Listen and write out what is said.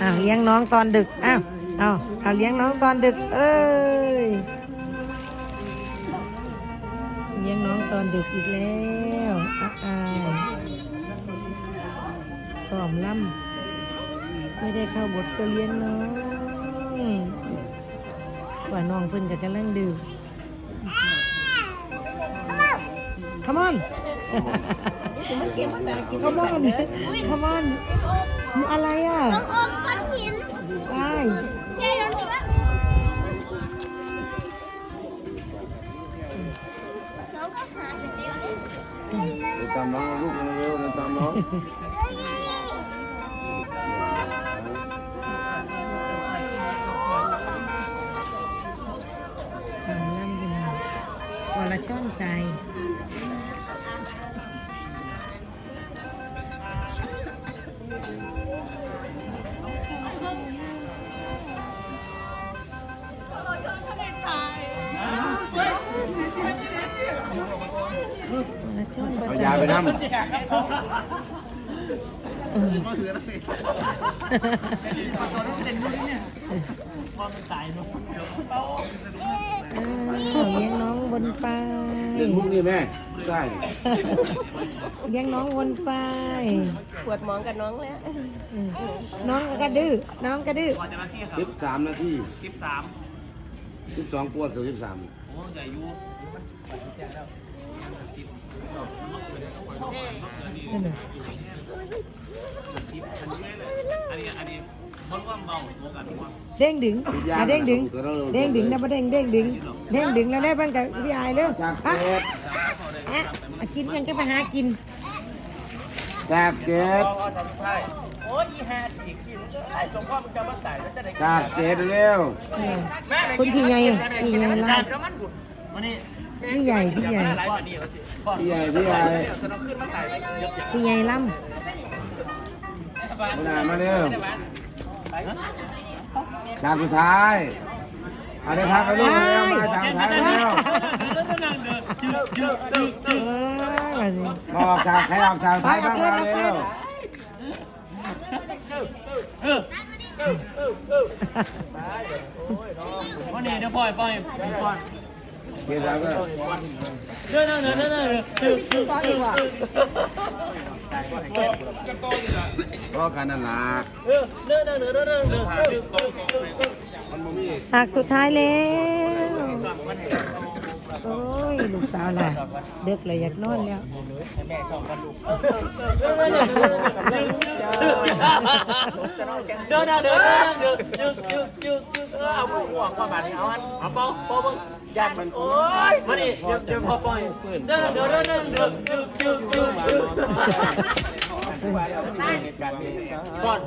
อ้าวเลี้ยงน้องตอนดึก อ้าวเอาเอาเลี้ยงน้องตอนดึก เอ้ย เลี้ยงน้องตอนดึกอีกแล้วอ้าวอ้าวซ้อมล่ำไม่ได้เข้าบทก็เลี้ยงน้องกว่าน้องเพิ่นก็กำลังดื่ม Come on Come on Come on อะไรอะน้องอมก้อนหินได้ใช่น้องหินวะน้องก็หาแต่เดียวเลยเดินตามน้องลูกเร็วๆเดินตามน้องทำน้ำเป็นวอลช่อนใจ วอลช่อนเอายาไปน้ำเออเออเลี้ยงน้องบนไป เล่นมุกนี่แม่ใช่เลี้ยงน้องวนไป ปวดหมองกับน้องแล้วอืมน้องก็ดื้อ น้องก็ดื้อสิบสามนาทีสิบสามสิบสองปวดกับสิบสามโอ้ใหญ่อยู่นั่น น่ะอันนี้อันนี้มันว่าเบาตัวกันว่าเด้งดึงอะเด้งดึง เด้งดึงนะบ่เด้งเด้งดึง เด้งดึงแล้วได้บ้างกับพี่อายเร็วจากอะเจ็ดอะอะกินยังก็ไปหากิน จากเจ็ดพอสามสุดท้ายโอ้ยอีห้าสี่กินไอ้สมพ่อมันจะมาใส่แล้วจะได้จากเจ็ดเร็วเออคนที่ใหญ่อะที่ใหญ่ลาลาบแล้วมันบุดมานี่ พี่ใหญ่พี่ใหญ่หลายกว่านี้เขาสิพี่ใหญ่พี่ใหญ่จะต้องขึ้นมาใส่เยอะพี่ใหญ่ล่มาหน้ามาเร็วจากสุดท้ายเอาได้พักไปลูกเร็วมาจากสุดท้ายเร็วำเออว่าสิมาออกจากใครออกจากท้ายบ้างมาเร็ววันนี้เดี๋ยวปล่อยปล่อยปล่อย เกี่ยวกับเดินเดินเดินเดินเดินเดินก้อนดีกว่าก็กันนั่นละเดินเดินเดินเดินเดินเดินมันบ่มีฉากสุดท้ายแล้ว โอ้ยลูกสาวล่ะ เด็กเลยอยากนอนแล้วแม่ชอบกันลูก เดินเดินเดินเดินยืดยืดยืดยืดเออเอาหัวมาบาดเอาอันเอาเปอาเปอาเบิ้งยันมันโอ้ยมาดิเดี๋ยวเดี๋ยวพอปล่อยเดินเดินเดินเดินเดินยืดยืดยืดยืดก่อน